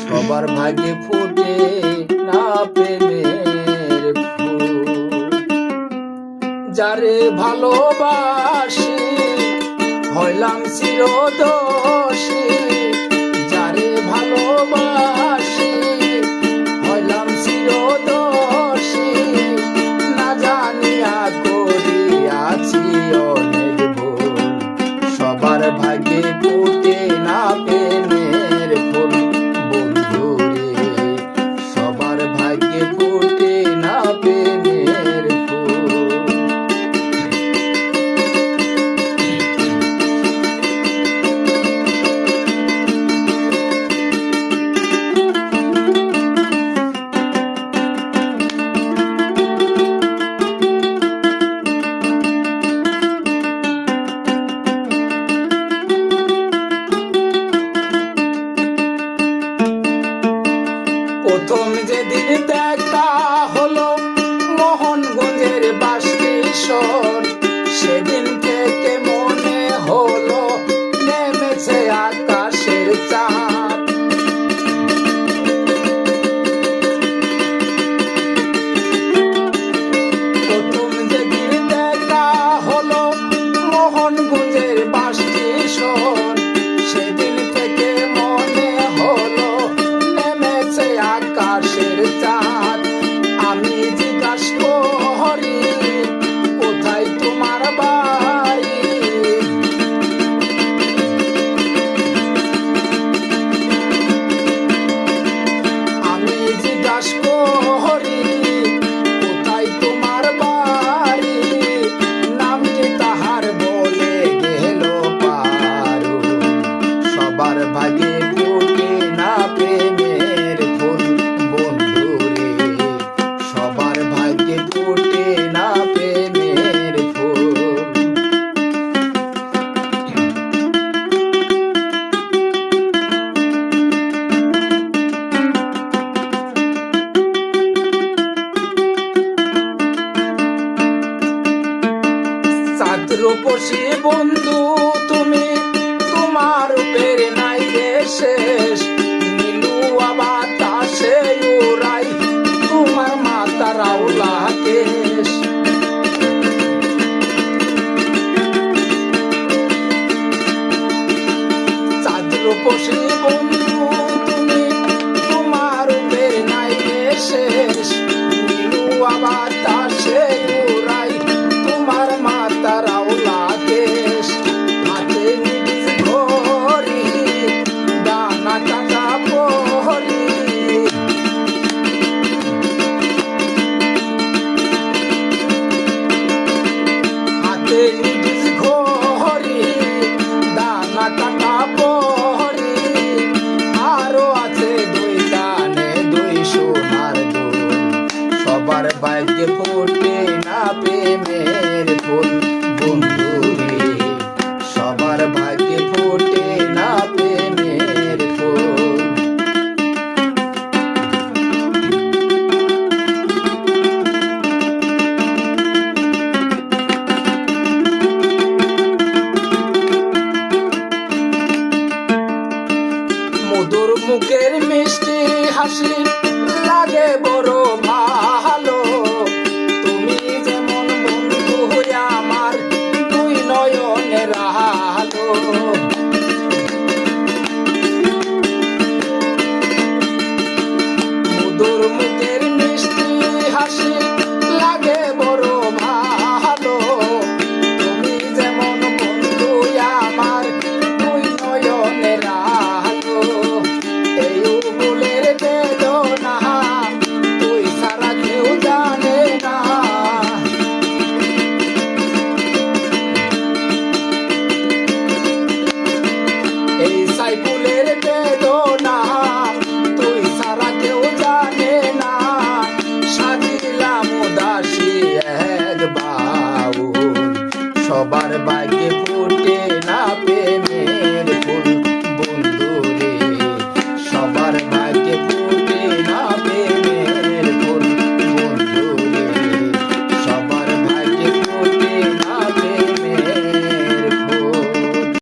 সবার ভাগে ফুটে না প্রেমের যারে ভালোবাসি হইলাম চিরদোষী। i'm pipe. প্রথম যেদিন 我。রাকেশ। চাঁদের বসে বন্ধু মধুর মুখের মিষ্টি হাসি লাগে বড় সবার ভাগ্যে ফুটে না